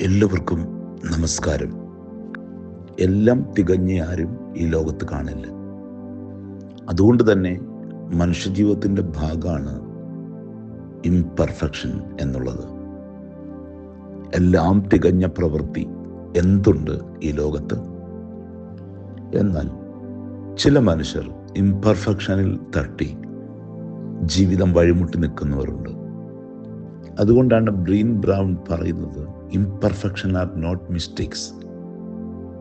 എല്ലാവർക്കും നമസ്കാരം. എല്ലാം തികഞ്ഞ ആരും ഈ ലോകത്ത് കാണില്ല. അതുകൊണ്ട് തന്നെ മനുഷ്യജീവിതത്തിന്റെ ഭാഗമാണ് ഇംപെർഫെക്ഷൻ എന്നുള്ളത്. എല്ലാം തികഞ്ഞ പ്രവൃത്തി എന്തുണ്ട് ഈ ലോകത്ത്? എന്നാൽ ചില മനുഷ്യർ ഇംപെർഫെക്ഷനിൽ തട്ടി ജീവിതം വഴിമുട്ടി നിൽക്കുന്നവരുണ്ട്. അതുകൊണ്ടാണ് ബ്രീൻ ബ്രൗൺ പറയുന്നത് imperfection are not mistakes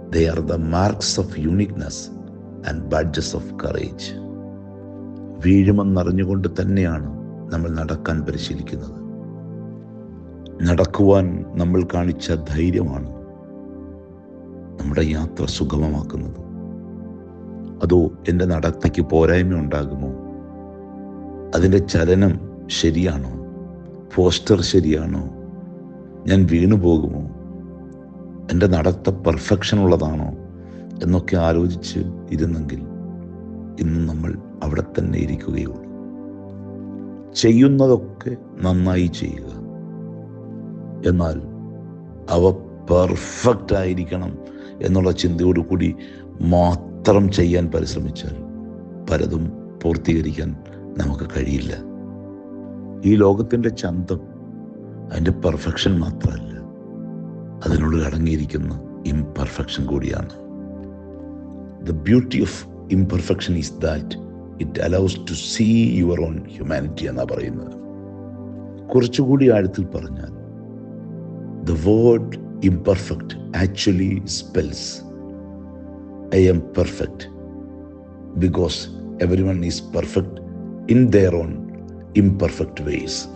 they are the marks of uniqueness and badges of courage വീഴുമെന്നറിഞ്ഞുകൊണ്ട് തന്നെയാണ് നമ്മൾ നടക്കാൻ പരിശീലിക്കുന്നത്. നടക്കുവാൻ നമ്മൾ കാണിച്ച ധൈര്യമാണ് നമ്മുടെ യാത്ര സുഗമമാക്കുന്നത്. അതോ എന്റെ നടത്തയ്ക്ക് പോരായ്മ ഉണ്ടാകുമോ അതിന്റെ ചലനം ശരിയാണോ? പോസ്റ്റർ ശരിയാണോ? ഞാൻ വീണു പോകുമോ? എന്റെ നടത്ത പെർഫെക്ഷൻ ഉള്ളതാണോ? എന്നൊക്കെ ആലോചിച്ച് ഇരുന്നെങ്കിൽ ഇന്ന് നമ്മൾ അവിടെ തന്നെ ഇരിക്കുകയുള്ളൂ. ചെയ്യുന്നതൊക്കെ നന്നായി ചെയ്യുക. എന്നാൽ അവ പെർഫെക്റ്റ് ആയിരിക്കണം എന്നുള്ള ചിന്തയോടുകൂടി മാത്രം ചെയ്യാൻ പരിശ്രമിച്ചാൽ പലതും പൂർത്തീകരിക്കാൻ നമുക്ക് കഴിയില്ല. ഈ ലോകത്തിന്റെ ചന്തം അതിന്റെ പെർഫെക്ഷൻ മാത്രമല്ല. അതിനുള്ളിൽ അടങ്ങിയിരിക്കുന്ന ഇംപെർഫെക്ഷൻ കൂടിയാണ്. The beauty of imperfection is that it allows to see your own humanity എന്നാണ് പറയുന്നത്. കുറച്ചുകൂടി ആഴത്തിൽ പറഞ്ഞാൽ the word imperfect actually spells I'm perfect because everyone is perfect in their own imperfect ways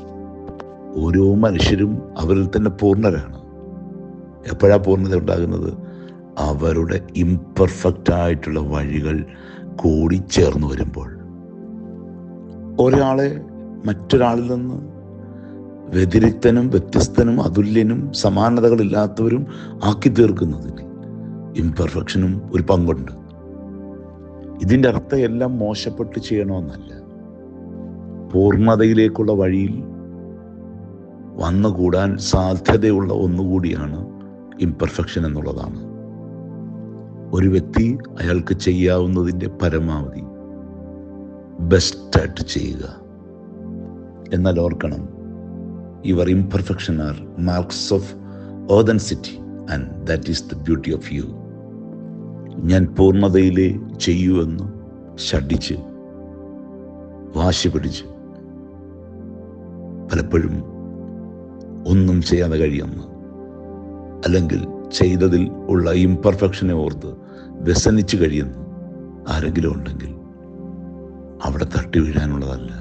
ഓരോ മനുഷ്യരും അവരിൽ തന്നെ പൂർണരാണ്. എപ്പോഴാ പൂർണത ഉണ്ടാകുന്നത്? അവരുടെ ഇംപെർഫെക്റ്റ് ആയിട്ടുള്ള വഴികൾ കൂടി ചേർന്ന് വരുമ്പോൾ. ഒരാളെ മറ്റൊരാളിൽ നിന്ന് വ്യതിരിക്തനും വ്യത്യസ്തനും അതുല്യനും സമാനതകളില്ലാത്തവരും ആക്കി തീർക്കുന്നതിൽ ഇംപെർഫെക്ഷനും ഒരു പങ്കുണ്ട്. ഇതിന്റെ അർത്ഥം എല്ലാം മോശപ്പെട്ട് ചെയ്യണമെന്നല്ല. പൂർണതയിലേക്കുള്ള വഴിയിൽ വന്നുകൂടാൻ സാധ്യതയുള്ള ഒന്നുകൂടിയാണ് ഇംപെർഫെക്ഷൻ എന്നുള്ളതാണ്. ഒരു വ്യക്തി അയാൾക്ക് ചെയ്യാവുന്നതിന്റെ പരമാവധി ബെസ്റ്റായിട്ട് ചെയ്യുക. എന്നാൽ ഓർക്കണം your imperfection are marks of authenticity and that is the beauty of you ഞാൻ പൂർണതയിലേ ചെയ്യൂ എന്ന് ഷഡിച്ച് വാശി പിടിച്ച് പലപ്പോഴും ഒന്നും ചെയ്യാതെ കഴിയുന്നു അല്ലെങ്കിൽ ചെയ്തതിൽ ഉള്ള ഇംപെർഫെക്ഷനെ ഓർത്ത് വ്യസനിച്ച് കഴിയുന്നു ആരെങ്കിലും ഉണ്ടെങ്കിൽ അവിടെ തട്ടി വീഴാനുള്ളതല്ല.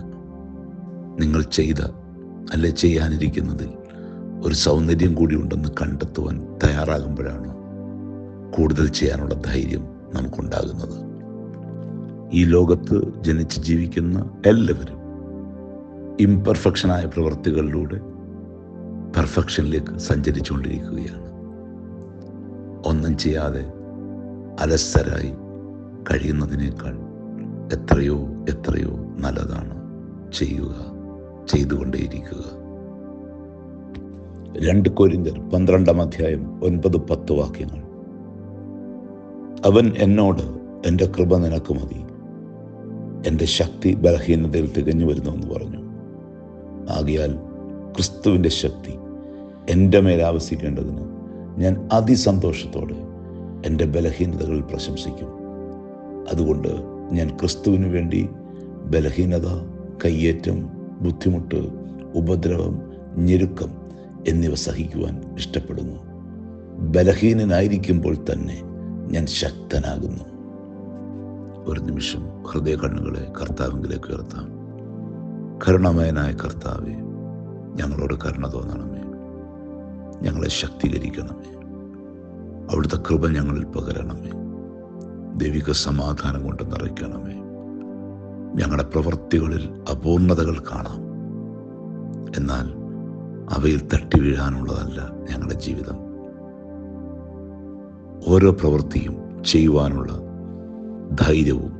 നിങ്ങൾ ചെയ്ത അല്ലെ ചെയ്യാനിരിക്കുന്നതിൽ ഒരു സൗന്ദര്യം കൂടി ഉണ്ടെന്ന് കണ്ടെത്തുവാൻ തയ്യാറാകുമ്പോഴാണ് കൂടുതൽ ചെയ്യാനുള്ള ധൈര്യം നമുക്കുണ്ടാകുന്നത്. ഈ ലോകത്ത് ജനിച്ച് ജീവിക്കുന്ന എല്ലാവരും ഇംപെർഫെക്ഷനായ പ്രവൃത്തികളിലൂടെ പെർഫെക്ഷനിലേക്ക് സഞ്ചരിച്ചുകൊണ്ടിരിക്കുകയാണ്. ഒന്നും ചെയ്യാതെ അലസരായി കഴിയുന്നതിനേക്കാൾ എത്രയോ എത്രയോ നല്ലതാണ് ചെയ്യുക ചെയ്തുകൊണ്ടേയിരിക്കുക. രണ്ട് കൊരിന്തർ പന്ത്രണ്ടാം അധ്യായം ഒൻപത് പത്ത് വാക്യങ്ങൾ. അവൻ എന്നോട് എന്റെ കൃപ നിനക്ക് മതി. എന്റെ ശക്തി ബലഹീനതയിൽ തികഞ്ഞു വരുന്നു എന്ന് പറഞ്ഞു. ആകിയാൽ ക്രിസ്തുവിന്റെ ശക്തി എന്റെ മേൽ ആവശ്യിക്കേണ്ടതിന് ഞാൻ അതിസന്തോഷത്തോടെ എന്റെ ബലഹീനതകളിൽ പ്രശംസിക്കും. അതുകൊണ്ട് ഞാൻ ക്രിസ്തുവിന് വേണ്ടി ബലഹീനത കയ്യേറ്റം ബുദ്ധിമുട്ട് ഉപദ്രവം ഞെരുക്കം എന്നിവ സഹിക്കുവാൻ ഇഷ്ടപ്പെടുന്നു. ബലഹീനനായിരിക്കുമ്പോൾ തന്നെ ഞാൻ ശക്തനാകുന്നു. ഒരു നിമിഷം ഹൃദയ കണ്ണുകളെ കർത്താവിലേക്ക് ഉയർത്താം. കരുണമയനായ കർത്താവെ ഞങ്ങളോട് കരുണ തോന്നണമേ. ഞങ്ങളെ ശക്തീകരിക്കണമേ. അവിടുത്തെ കൃപ ഞങ്ങളിൽ പകരണമേ. ദൈവിക സമാധാനം കൊണ്ട് നിറയ്ക്കണമേ. ഞങ്ങളുടെ പ്രവൃത്തികളിൽ അപൂർണതകൾ കാണാം. എന്നാൽ അവയിൽ തട്ടി വീഴാനുള്ളതല്ല ഞങ്ങളുടെ ജീവിതം. ഓരോ പ്രവൃത്തിയും ചെയ്യുവാനുള്ള ധൈര്യവും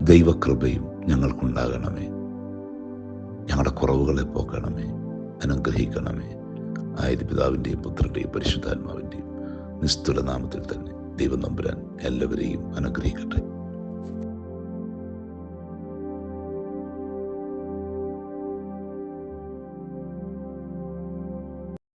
ദൈവകൃപയും ഞങ്ങൾക്കുണ്ടാകണമേ. ഞങ്ങളുടെ കുറവുകളെ പോക്കണമേ. അനുഗ്രഹിക്കണമേ. ആയത് പിതാവിന്റെയും പുത്രന്റെയും പരിശുദ്ധാത്മാവിന്റെയും നിസ്തുല നാമത്തിൽ തന്നെ ദൈവം നമ്പുരാൻ എല്ലാവരെയും അനുഗ്രഹിക്കട്ടെ.